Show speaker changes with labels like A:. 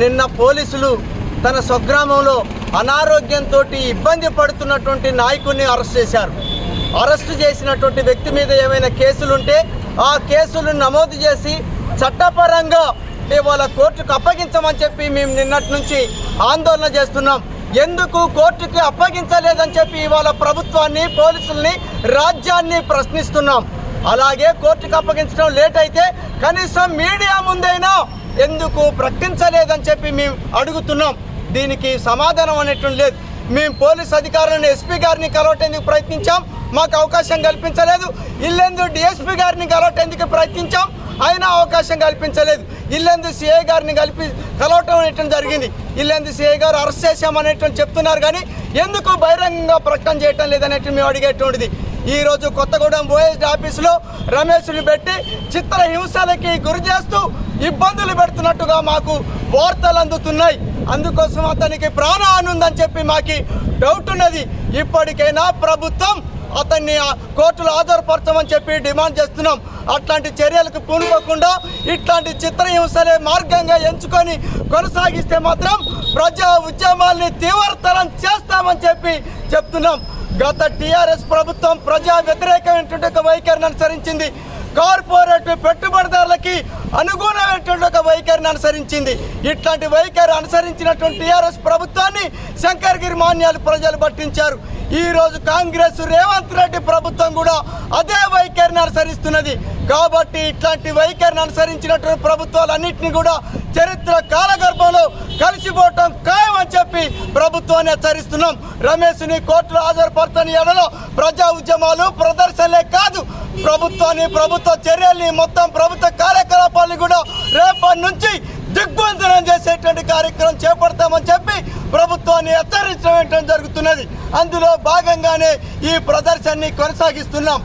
A: నిన్న పోలీసులు తన స్వగ్రామంలో అనారోగ్యంతో ఇబ్బంది పడుతున్నటువంటి నాయకుడిని అరెస్ట్ చేశారు. అరెస్ట్ చేసినటువంటి వ్యక్తి మీద ఏమైనా కేసులుంటే ఆ కేసులు నమోదు చేసి చట్టపరంగా ఇవాళ కోర్టుకు అప్పగించమని చెప్పి మేము నిన్నటి నుంచి ఆందోళన చేస్తున్నాం. ఎందుకు కోర్టుకి అప్పగించలేదని చెప్పి ఇవాళ ప్రభుత్వాన్ని పోలీసుల్ని రాజ్యాన్ని ప్రశ్నిస్తున్నాం. అలాగే కోర్టుకు అప్పగించడం లేట్ అయితే కనీసం మీడియా ముందైనా ఎందుకు ప్రకటించలేదని చెప్పి మేము అడుగుతున్నాం. దీనికి సమాధానం అనేటువంటి లేదు. మేము పోలీస్ అధికారులను ఎస్పీ గారిని కలవటేందుకు ప్రయత్నించాం. మాకు అవకాశం కల్పించలేదు. ఇల్లెందు డిఎస్పీ గారిని కలవటేందుకు ప్రయత్నించాం. అయినా అవకాశం కల్పించలేదు. ఇల్లెందు సిఐ గారిని కలిపి కలవటం అనేటువంటి జరిగింది. ఇల్లెందు సిఐ గారు అరెస్ట్ చేశామనేటువంటి చెప్తున్నారు కానీ ఎందుకు బహిరంగంగా ప్రకటన చేయటం లేదనేటువంటి మేము అడిగేటువంటిది. ఈరోజు కొత్తగూడెం ఓఎస్డీ ఆఫీసులో రమేష్ని పెట్టి చిత్ర హింసలకి గురి చేస్తూ ఇబ్బందులు పెడుతున్నట్టుగా మాకు వార్తలు అందుతున్నాయి. అందుకోసం అతనికి ప్రాణహాని ఉందని చెప్పి మాకు డౌట్ ఉన్నది. ఇప్పటికైనా ప్రభుత్వం అతన్ని ఆ కోర్టులో హాజరుపరచమని చెప్పి డిమాండ్ చేస్తున్నాం. అట్లాంటి చర్యలకు పూనుకోకుండా ఇట్లాంటి చిత్రహింసలే మార్గంగా ఎంచుకొని కొనసాగిస్తే మాత్రం ప్రజా ఉద్యమాల్ని తీవ్రతరం చేస్తామని చెప్పి చెప్తున్నాం. గత టీఆర్ఎస్ ప్రభుత్వం ప్రజా వ్యతిరేకమైనటువంటి ఒక వైఖరిని అనుసరించింది. కార్పొరేట్ పెట్టుబడిదారులకి అనుగుణమైనటువంటి ఒక వైఖరిని అనుసరించింది. ఇట్లాంటి వైఖరి అనుసరించినటువంటి టీఆర్ఎస్ ప్రభుత్వాన్ని శంకర్గిరి మాన్యాలు ప్రజలు పట్టించారు. ఈ రోజు కాంగ్రెస్ రేవంత్ రెడ్డి ప్రభుత్వం కూడా అదే వైఖరిని అనుసరిస్తున్నది. కాబట్టి ఇట్లాంటి వైఖరిని అనుసరించినటువంటి ప్రభుత్వాలన్నింటినీ కూడా చరిత్ర కాలగర్భంలో కలిసిపోవటం ఖాయమని చెప్పి ప్రభుత్వాన్ని హెచ్చరిస్తున్నాం. రమేష్ని కోర్టులో హాజరుపరచని ఎడలో ప్రజా ఉద్యమాలు ప్రదర్శనలే కాదు ప్రభుత్వాన్ని ప్రభుత్వ చర్యల్ని మొత్తం ప్రభుత్వ కార్యకలాపాలను కూడా రేపటి నుంచి దిగ్బంధనం చేసేటువంటి కార్యక్రమం చేపడతామని చెప్పి ప్రభుత్వాన్ని హెచ్చరించడం జరుగుతున్నది. అందులో భాగంగానే ఈ ప్రదర్శనని కొనసాగిస్తున్నాం.